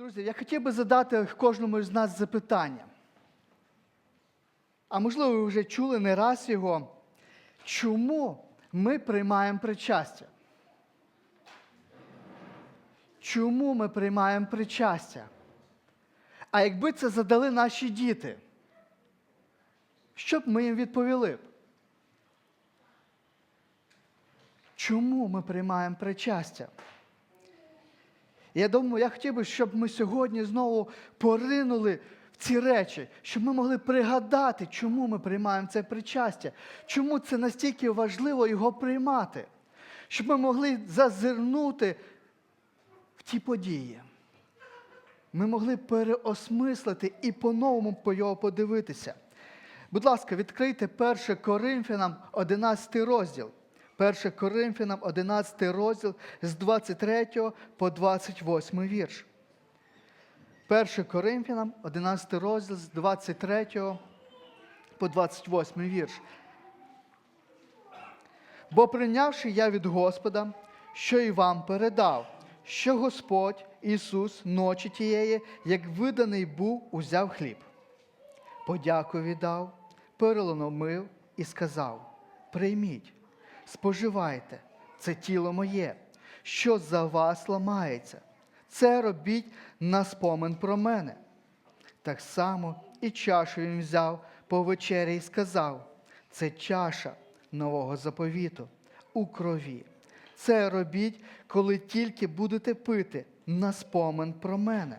Друзі, я хотів би задати кожному з нас запитання. А можливо, ви вже чули не раз його. Чому ми приймаємо причастя? Чому ми приймаємо причастя? А якби це задали наші діти, що б ми їм відповіли? Чому ми приймаємо причастя? Я думаю, я хотів би, щоб ми сьогодні знову поринули в ці речі, щоб ми могли пригадати, чому ми приймаємо це причастя, чому це настільки важливо його приймати, щоб ми могли зазирнути в ті події. Ми могли переосмислити і по-новому по його подивитися. Будь ласка, відкрийте 1 Коринфянам 11 розділ. 1 Коринфянам 11 розділ з 23 по 28 вірш. 1 Коринфянам 11 розділ з 23 по 28 вірш. Бо прийнявши я від Господа, що і вам передав, що Господь Ісус ночі тієї, як виданий був, узяв хліб. Подяку віддав, переломив і сказав: Прийміть, споживайте, це тіло моє, що за вас ламається. Це робіть на спомин про мене. Так само і чашу він взяв по вечері і сказав: це чаша нового заповіту у крові. Це робіть, коли тільки будете пити на спомин про мене.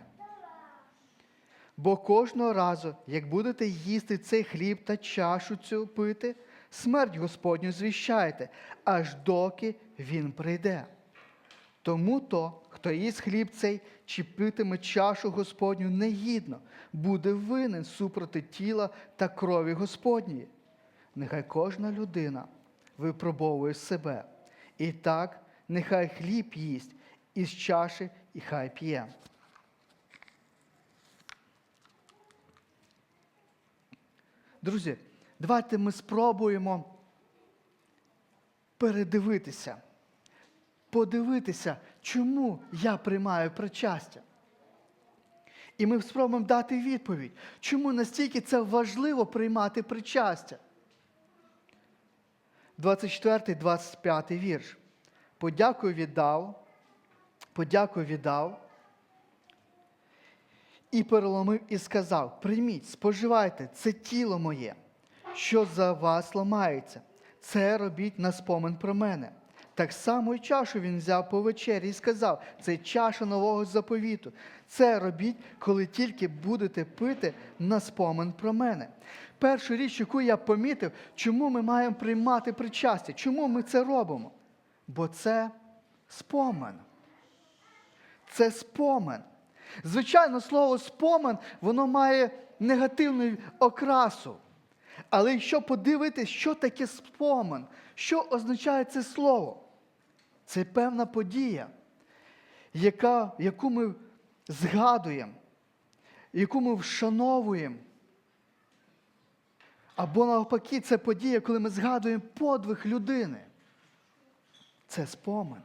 Бо кожного разу, як будете їсти цей хліб та чашу цю пити, смерть Господню звіщаєте, аж доки він прийде. Тому то, хто їсть хліб цей чи питиме чашу Господню негідно, буде винен супроти тіла та крові Господньої. Нехай кожна людина випробовує себе. І так, нехай хліб їсть із чаші і хай п'є. Друзі, давайте ми спробуємо передивитися, подивитися, чому я приймаю причастя. І ми спробуємо дати відповідь, чому настільки це важливо приймати причастя. 24, 25 вірш. Подякую віддав, подякую віддав. І переломив і сказав: Прийміть, споживайте, це тіло моє, що за вас ламається. Це робіть на спомин про мене. Так само і чашу він взяв по вечері і сказав: це чаша нового заповіту. Це робіть, коли тільки будете пити на спомин про мене. Першу річ, яку я помітив, чому ми маємо приймати причастя, чому ми це робимо? Бо це спомин. Це спомин. Звичайно, слово спомин, воно має негативну окрасу. Але якщо подивитись, що таке спомин, що означає це слово? Це певна подія, яка, яку ми згадуємо, яку ми вшановуємо. Або навпаки, це подія, коли ми згадуємо подвиг людини. Це спомин.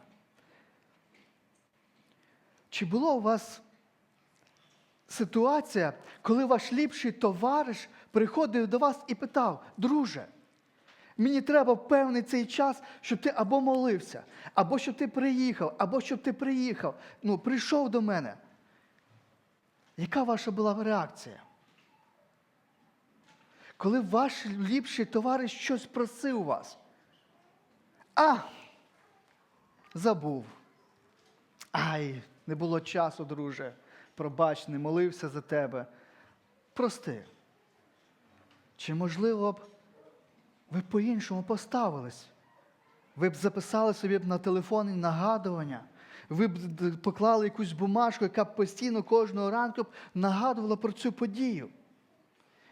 Чи було у вас ситуація, коли ваш ліпший товариш приходив до вас і питав, друже, мені треба певний цей час, щоб ти або молився, або щоб ти приїхав, або щоб ти приїхав, ну, прийшов до мене. Яка ваша була реакція? Коли ваш ліпший товариш щось просив вас, а, забув. Ай, не було часу, друже. Пробач, не молився за тебе. Прости. Чи можливо б ви по-іншому поставились? Ви б записали собі б на телефоні нагадування, ви б поклали якусь бумажку, яка б постійно кожного ранку б нагадувала про цю подію.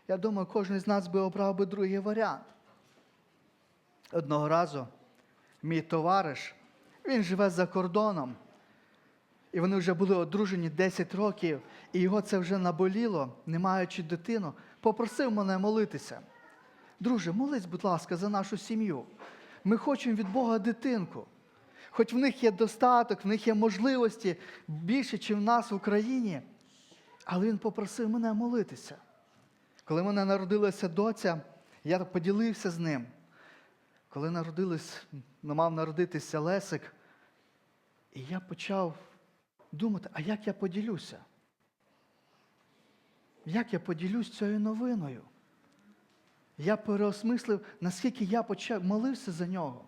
Я думаю, кожен з нас би обрав би другий варіант. Одного разу мій товариш, він живе за кордоном, і вони вже були одружені 10 років, і його це вже наболіло, не маючи дитину, попросив мене молитися. Друже, молись, будь ласка, за нашу сім'ю. Ми хочемо від Бога дитинку. Хоч в них є достаток, в них є можливості більше, ніж в нас в Україні, Але він попросив мене молитися. Коли в мене народилася доця, я поділився з ним. Коли народились, мав народитися Лесик, і я почав думати, а як я поділюся? Як я поділюсь цією новиною? Я переосмислив, наскільки я почав молився за нього.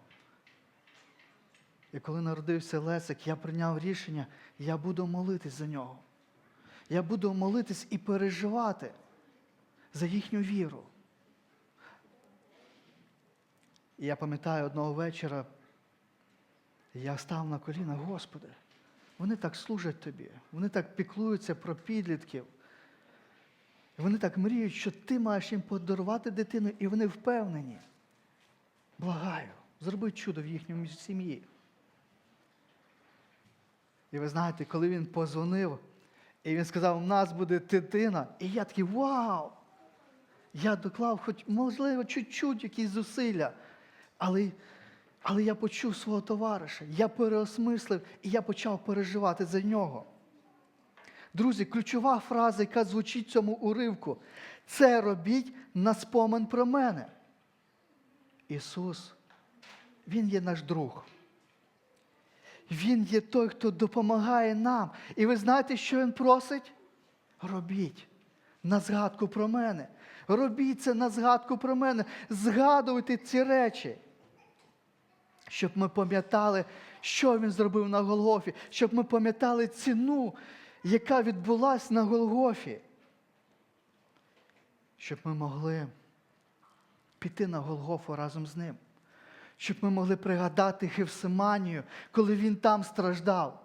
І коли народився Лесик, я прийняв рішення, я буду молитись за нього. Я буду молитись і переживати за їхню віру. І я пам'ятаю одного вечора, я став на коліна, Господи, вони так служать тобі, вони так піклуються про підлітків. Вони так мріють, що ти маєш їм подарувати дитину, і вони впевнені. Благаю, зроби чудо в їхньому сім'ї. І ви знаєте, коли він позвонив, і він сказав, у нас буде дитина, і я такий вау! Я доклав, хоч, можливо, чуть-чуть якісь зусилля, але, але я почув свого товариша, я переосмислив і я почав переживати за нього. Друзі, ключова фраза, яка звучить в цьому уривку, це робіть на спомин про мене. Ісус, Він є наш друг. Він є той, хто допомагає нам. І ви знаєте, що Він просить? Робіть на згадку про мене. Робіть це на згадку про мене. Згадуйте ці речі. Щоб ми пам'ятали, що він зробив на Голгофі, щоб ми пам'ятали ціну, яка відбулась на Голгофі. Щоб ми могли піти на Голгофу разом з ним. Щоб ми могли пригадати Гевсиманію, коли він там страждав.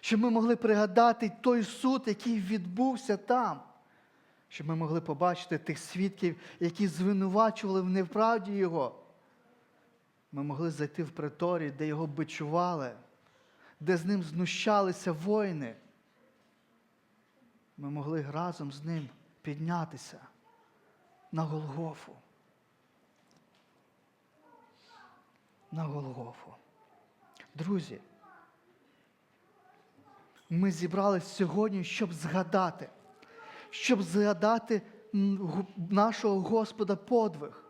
Щоб ми могли пригадати той суд, який відбувся там. Щоб ми могли побачити тих свідків, які звинувачували в неправді його. Ми могли зайти в приторій, де його бичували, де з ним знущалися воїни. Ми могли разом з ним піднятися на Голгофу. На Голгофу. Друзі, ми зібрались сьогодні, щоб згадати, щоб згадати нашого Господа подвиг.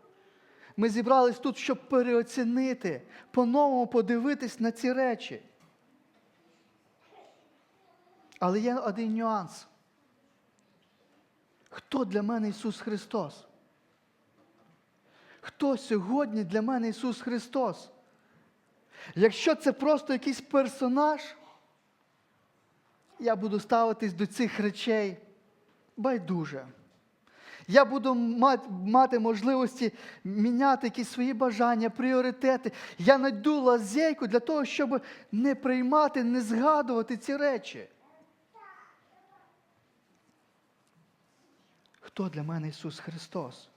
Ми зібрались тут, щоб переоцінити, по-новому подивитись на ці речі. Але є один нюанс. Хто для мене Ісус Христос? Хто сьогодні для мене Ісус Христос? Якщо це просто якийсь персонаж, я буду ставитись до цих речей байдуже. Я буду мати, можливості міняти якісь свої бажання, пріоритети. Я знайду лазейку для того, щоб не приймати, не згадувати ці речі. Хто для мене Ісус Христос?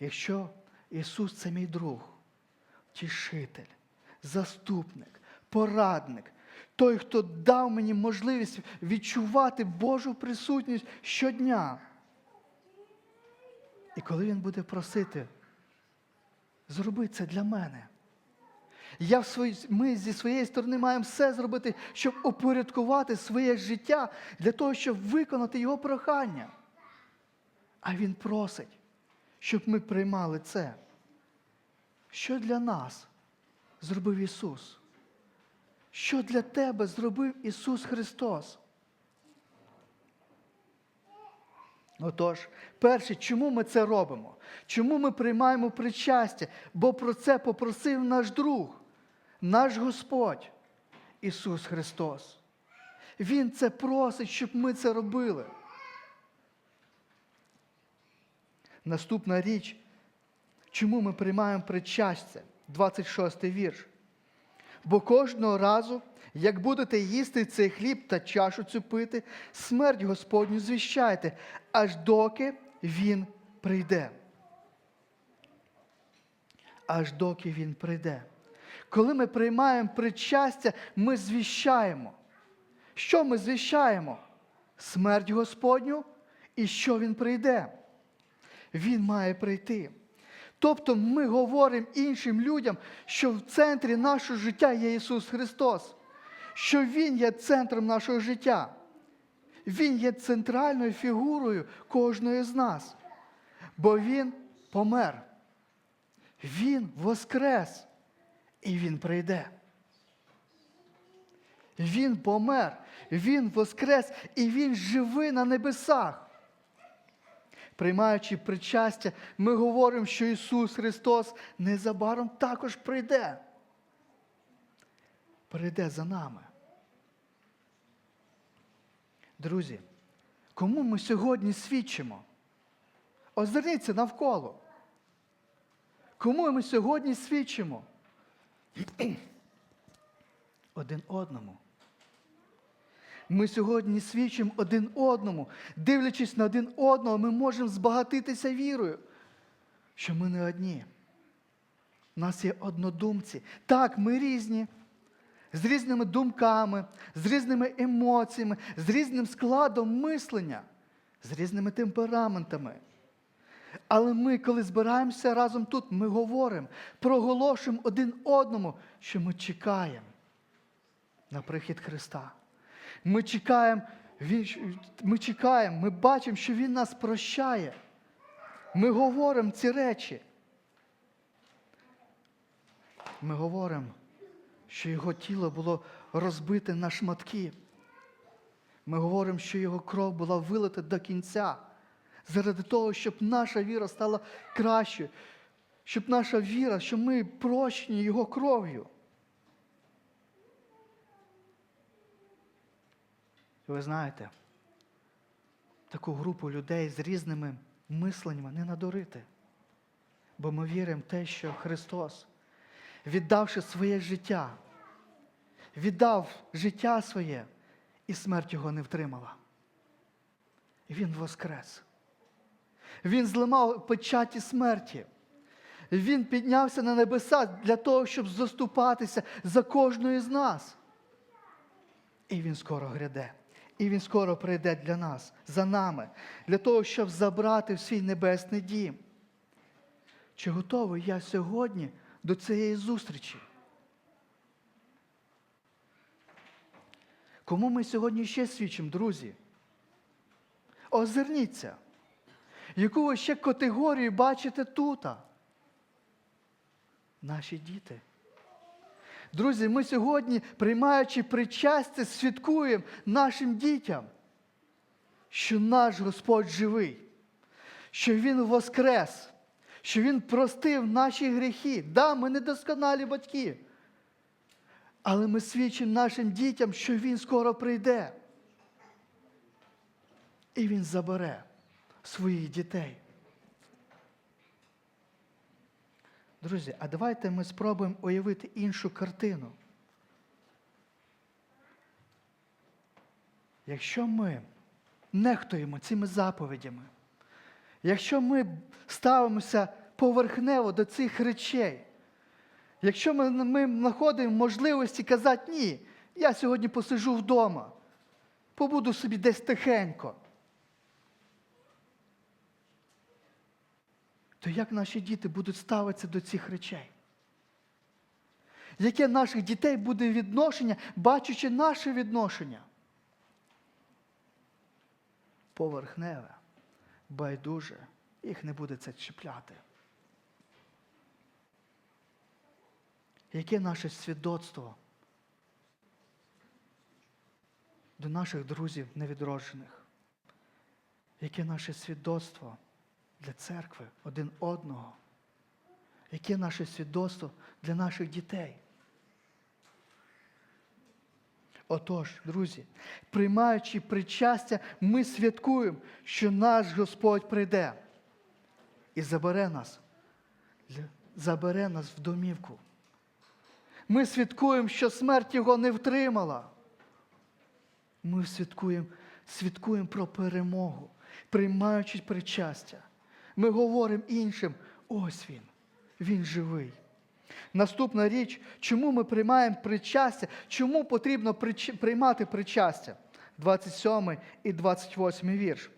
Якщо Ісус це мій друг, тішитель, заступник, порадник, той, хто дав мені можливість відчувати Божу присутність щодня. І коли Він буде просити, зроби це для мене. Я в свої, ми зі своєї сторони маємо все зробити, щоб упорядкувати своє життя для того, щоб виконати Його прохання. А Він просить, щоб ми приймали це. Що для нас зробив Ісус? Що для тебе зробив Ісус Христос? Отож, перше, чому ми це робимо? Чому ми приймаємо причастя? Бо про це попросив наш друг, наш Господь Ісус Христос. Він це просить, щоб ми це робили. Наступна річ, чому ми приймаємо причастя? 26 вірш. Бо кожного разу, як будете їсти цей хліб та чашу цю пити, смерть Господню звіщайте, аж доки Він прийде. Аж доки Він прийде. Коли ми приймаємо причастя, ми звіщаємо. Що ми звіщаємо? Смерть Господню і що Він прийде. Він має прийти. Тобто ми говоримо іншим людям, що в центрі нашого життя є Ісус Христос, що Він є центром нашого життя. Він є центральною фігурою кожної з нас. Бо Він помер. Він воскрес. І Він прийде. Він помер, Він воскрес і Він живий на небесах. Приймаючи причастя, ми говоримо, що Ісус Христос незабаром також прийде. Прийде за нами. Друзі, кому ми сьогодні свідчимо? Озирніться навколо. Кому ми сьогодні свідчимо? Один одному. Ми сьогодні свідчимо один одному. Дивлячись на один одного, ми можемо збагатитися вірою, що ми не одні. У нас є однодумці. Так, ми різні, з різними думками, з різними емоціями, з різним складом мислення, з різними темпераментами. Але ми, коли збираємося разом тут, ми говоримо, проголошуємо один одному, що ми чекаємо на прихід Христа. Ми чекаємо, ми чекаємо, ми бачимо, що Він нас прощає. Ми говоримо ці речі. Ми говоримо, що Його тіло було розбите на шматки. Ми говоримо, що Його кров була вилита до кінця. Заради того, щоб наша віра стала кращою, щоб наша віра, що ми прощені Його кров'ю. І Ви знаєте, таку групу людей з різними мисленнями не надурити. Бо ми віримо в те, що Христос, віддавши своє життя, віддав життя своє, і смерть його не втримала. Він воскрес. Він зламав печаті смерті. Він піднявся на небеса для того, щоб заступатися за кожного з нас. І він скоро гряде. І він скоро прийде для нас, за нами, для того, щоб забрати в свій небесний дім. Чи готовий я сьогодні до цієї зустрічі? Кому ми сьогодні ще свідчимо, друзі? Озирніться, яку ви ще категорію бачите тут? Наші діти. Друзі, ми сьогодні, приймаючи причастя, свідкуємо нашим дітям, що наш Господь живий, що Він воскрес, що Він простив наші гріхи. Да, ми недосконалі батьки. Але ми свідчимо нашим дітям, що Він скоро прийде. І Він забере своїх дітей. Друзі, а давайте ми спробуємо уявити іншу картину. Якщо ми нехтуємо цими заповідями, якщо ми ставимося поверхнево до цих речей, якщо ми, ми знаходимо можливості казати, ні, я сьогодні посижу вдома, побуду собі десь тихенько, то як наші діти будуть ставитися до цих речей? Яке наших дітей буде відношення, бачачи наше відношення? Поверхневе, байдуже, їх не буде це чіпляти. Яке наше свідоцтво до наших друзів невідроджених? Яке наше свідоцтво? Для церкви один одного. Яке наше свідоцтво для наших дітей? Отож, друзі, приймаючи причастя, ми святкуємо, що наш Господь прийде і забере нас, забере нас в домівку. Ми святкуємо, що смерть його не втримала. Ми святкуємо, святкуємо про перемогу, приймаючи причастя. Ми говоримо іншим, ось він, він живий. Наступна річ, чому ми приймаємо причастя, чому потрібно приймати причастя? 27 і 28 вірш.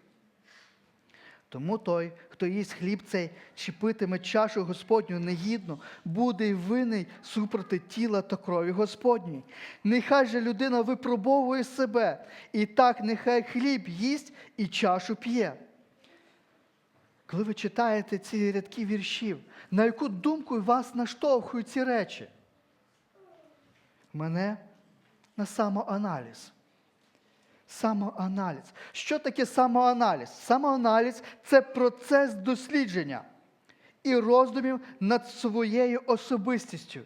Тому той, хто їсть хліб цей чи питиме чашу Господню негідно, буде й винний супроти тіла та крові Господній. Нехай же людина випробовує себе, і так нехай хліб їсть і чашу п'є. Коли ви читаєте ці рядки віршів, на яку думку вас наштовхують ці речі? Мене на самоаналіз. Самоаналіз. Що таке самоаналіз? Самоаналіз це процес дослідження і роздумів над своєю особистістю,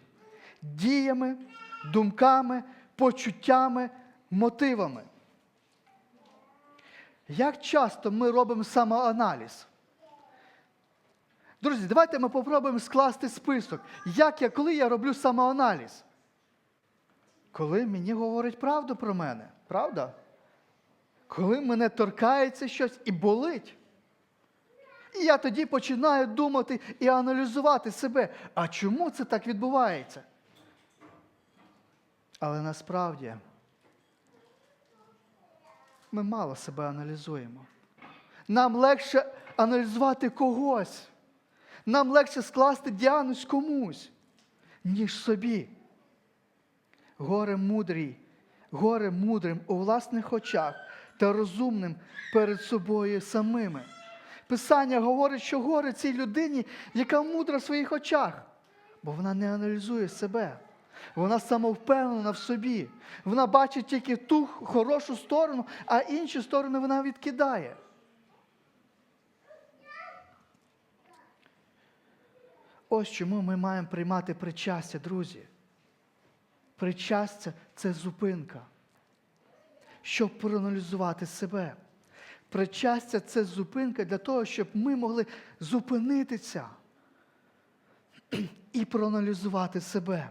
діями, думками, почуттями, мотивами. Як часто ми робимо самоаналіз? Друзі, давайте ми попробуємо скласти список. Як я, коли я роблю самоаналіз? Коли мені говорять правду про мене, правда? Коли мене торкається щось і болить. І я тоді починаю думати і аналізувати себе. А чому це так відбувається? Але насправді ми мало себе аналізуємо. Нам легше аналізувати когось. Нам легше скласти діагноз комусь, ніж собі. Горе мудрій, горе мудрим у власних очах та розумним перед собою самими. Писання говорить, що горе цій людині, яка мудра в своїх очах, бо вона не аналізує себе. Вона самовпевнена в собі. Вона бачить тільки ту хорошу сторону, а інші сторони вона відкидає. Ось чому ми маємо приймати причастя, друзі. Причастя це зупинка, щоб проаналізувати себе. Причастя це зупинка для того, щоб ми могли зупинитися і проаналізувати себе.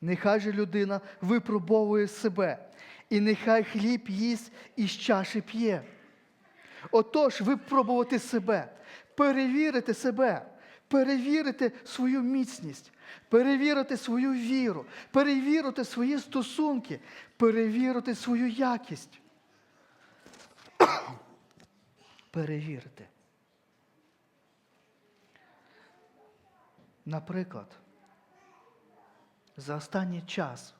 Нехай же людина випробовує себе, і нехай хліб їсть і з чаші п'є. Отож, випробувати себе, перевірити себе, перевірити свою міцність, перевірити свою віру, перевірити свої стосунки, перевірити свою якість. перевірити. Наприклад, за останній час,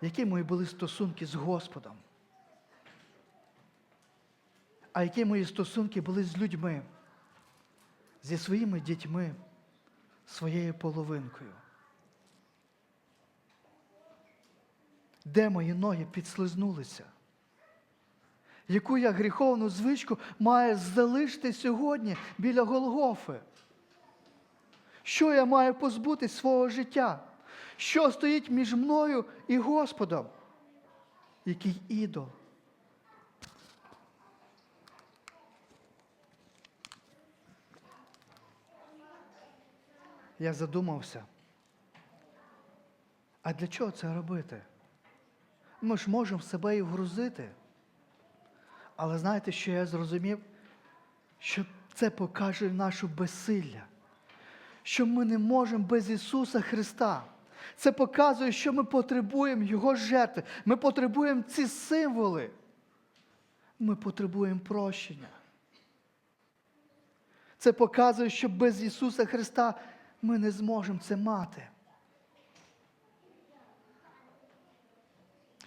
які мої були стосунки з Господом, а які мої стосунки були з людьми, зі своїми дітьми, своєю половинкою. Де мої ноги підслизнулися? Яку я гріховну звичку маю залишити сьогодні біля Голгофи? Що я маю позбутись свого життя? Що стоїть між мною і Господом? Який ідол? Я задумався. А для чого це робити? Ми ж можемо себе і вгрузити. Але знаєте, що я зрозумів? Що це покаже нашу безсилля, що ми не можемо без Ісуса Христа. Це показує, що ми потребуємо Його жертви. Ми потребуємо ці символи. Ми потребуємо прощення. Це показує, що без Ісуса Христа ми не зможемо це мати.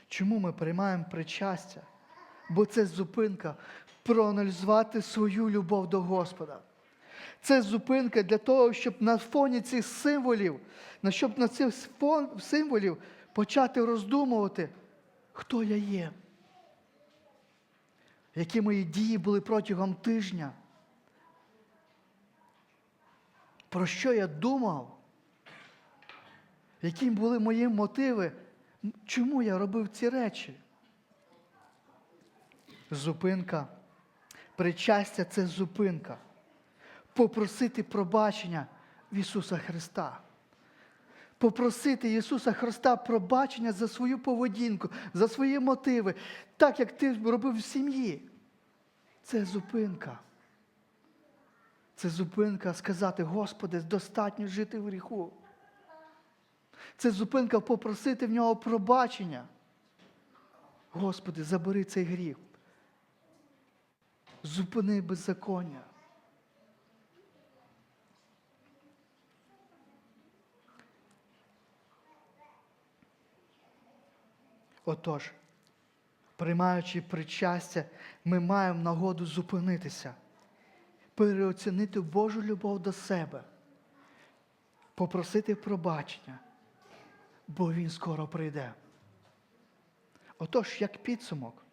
Чому ми приймаємо причастя? Бо це зупинка проаналізувати свою любов до Господа. Це зупинка для того, щоб на фоні цих символів, щоб на цих символів почати роздумувати, хто я є, які мої дії були протягом тижня. Про що я думав? Які були мої мотиви? Чому я робив ці речі? Зупинка. Причастя це зупинка. Попросити пробачення в Ісуса Христа. Попросити Ісуса Христа пробачення за свою поведінку, за свої мотиви, так як ти робив в сім'ї. Це зупинка. Це зупинка сказати, Господи, достатньо жити в гріху. Це зупинка попросити в нього пробачення. Господи, забери цей гріх. Зупини беззаконня. Отож, приймаючи причастя, ми маємо нагоду зупинитися переоцінити Божу любов до себе, попросити пробачення, бо Він скоро прийде. Отож, як підсумок,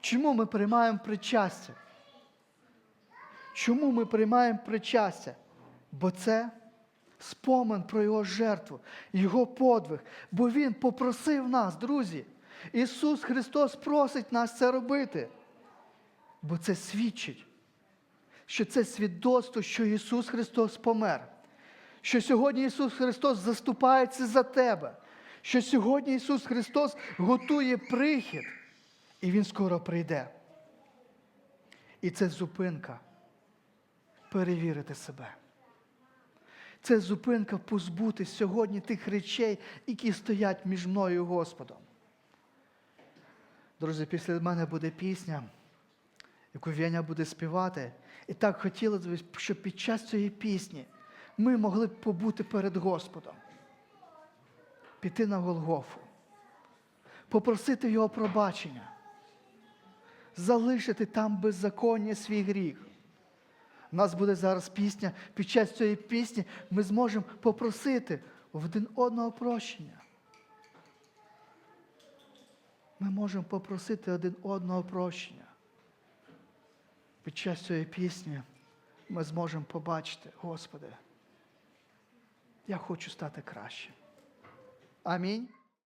чому ми приймаємо причастя? Чому ми приймаємо причастя? Бо це спомин про Його жертву, Його подвиг, бо Він попросив нас, друзі. Ісус Христос просить нас це робити. Бо це свідчить, що це свідоцтво, що Ісус Христос помер. Що сьогодні Ісус Христос заступається за тебе. Що сьогодні Ісус Христос готує прихід, і Він скоро прийде. І це зупинка перевірити себе. Це зупинка позбутись сьогодні тих речей, які стоять між мною і Господом. Друзі, після мене буде пісня, яку Веня буде співати. І так хотілося б, щоб під час цієї пісні ми могли б побути перед Господом, піти на Голгофу, попросити Його пробачення, залишити там беззаконня свій гріх. У нас буде зараз пісня. Під час цієї пісні ми зможемо попросити в один одного прощення. Ми можемо попросити один одного прощення. Під час цієї пісні ми зможемо побачити, Господи, я хочу стати краще. Амінь.